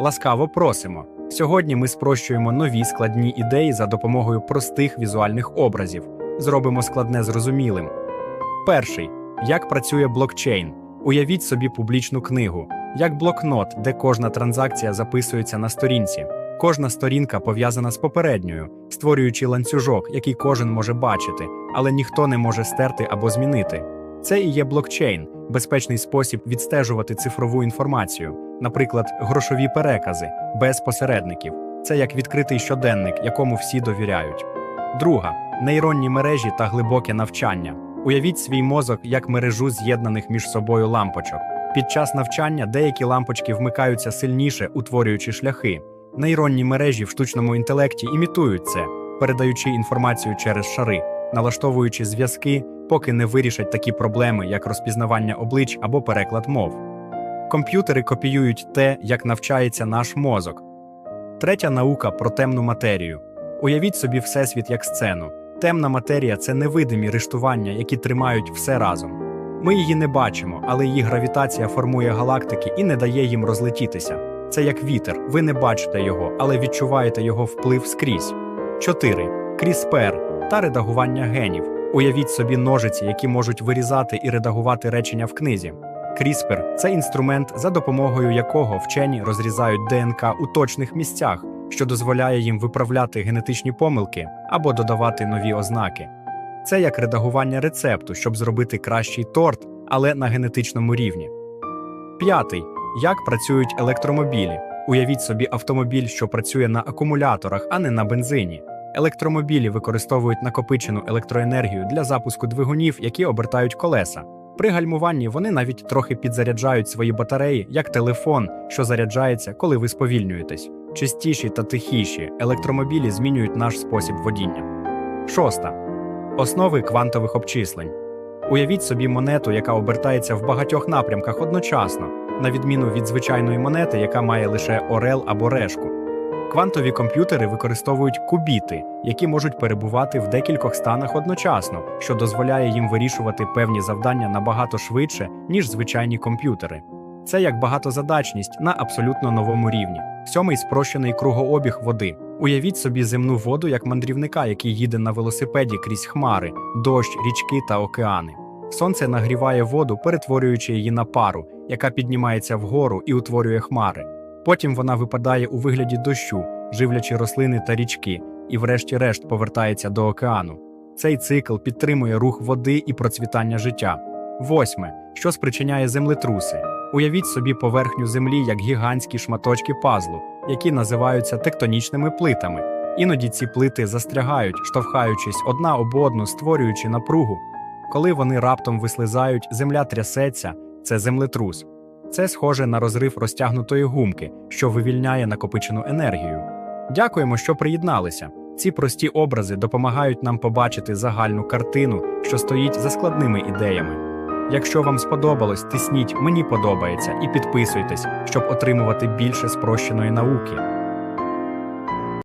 Ласкаво просимо. Сьогодні ми спрощуємо нові складні ідеї за допомогою простих візуальних образів. Зробимо складне зрозумілим. Перший як працює блокчейн. Уявіть собі публічну книгу, як блокнот, де кожна транзакція записується на сторінці. Кожна сторінка пов'язана з попередньою, створюючи ланцюжок, який кожен може бачити, але ніхто не може стерти або змінити. Це і є блокчейн, безпечний спосіб відстежувати цифрову інформацію, наприклад, грошові перекази без посередників. Це як відкритий щоденник, якому всі довіряють. Друга нейронні мережі та глибоке навчання. Уявіть свій мозок як мережу з'єднаних між собою лампочок. Під час навчання деякі лампочки вмикаються сильніше, утворюючи шляхи. Нейронні мережі в штучному інтелекті імітують це, передаючи інформацію через шари, налаштовуючи зв'язки, поки не вирішать такі проблеми, як розпізнавання облич або переклад мов. Комп'ютери копіюють те, як навчається наш мозок. Третя наука про темну матерію. Уявіть собі Всесвіт як сцену. Темна матерія це невидимі рештування, які тримають все разом. Ми її не бачимо, але її гравітація формує галактики і не дає їм розлетітися. Це як вітер, ви не бачите його, але відчуваєте його вплив скрізь. 4. Кріспер та редагування генів. Уявіть собі ножиці, які можуть вирізати і редагувати речення в книзі. CRISPR – це інструмент, за допомогою якого вчені розрізають ДНК у точних місцях, що дозволяє їм виправляти генетичні помилки або додавати нові ознаки. Це як редагування рецепту, щоб зробити кращий торт, але на генетичному рівні. П'ятий. Як працюють електромобілі? Уявіть собі автомобіль, що працює на акумуляторах, а не на бензині. Електромобілі використовують накопичену електроенергію для запуску двигунів, які обертають колеса. При гальмуванні вони навіть трохи підзаряджають свої батареї, як телефон, що заряджається, коли ви сповільнюєтесь. Чистіші та тихіші електромобілі змінюють наш спосіб водіння. Шоста. Основи квантових обчислень. Уявіть собі монету, яка обертається в багатьох напрямках одночасно, на відміну від звичайної монети, яка має лише орел або решку. Квантові комп'ютери використовують кубіти, які можуть перебувати в декількох станах одночасно, що дозволяє їм вирішувати певні завдання набагато швидше, ніж звичайні комп'ютери. Це як багатозадачність на абсолютно новому рівні. Сьомий спрощений кругообіг води. Уявіть собі земну воду як мандрівника, який їде на велосипеді крізь хмари, дощ, річки та океани. Сонце нагріває воду, перетворюючи її на пару, яка піднімається вгору і утворює хмари. Потім вона випадає у вигляді дощу, живлячи рослини та річки, і врешті-решт повертається до океану. Цей цикл підтримує рух води і процвітання життя. Восьме, що спричиняє землетруси. Уявіть собі поверхню землі як гігантські шматочки пазлу, які називаються тектонічними плитами. Іноді ці плити застрягають, штовхаючись одна об одну, створюючи напругу. Коли вони раптом вислизають, земля трясеться, це землетрус. Це схоже на розрив розтягнутої гумки, що вивільняє накопичену енергію. Дякуємо, що приєдналися. Ці прості образи допомагають нам побачити загальну картину, що стоїть за складними ідеями. Якщо вам сподобалось, тисніть Мені подобається і підписуйтесь, щоб отримувати більше спрощеної науки.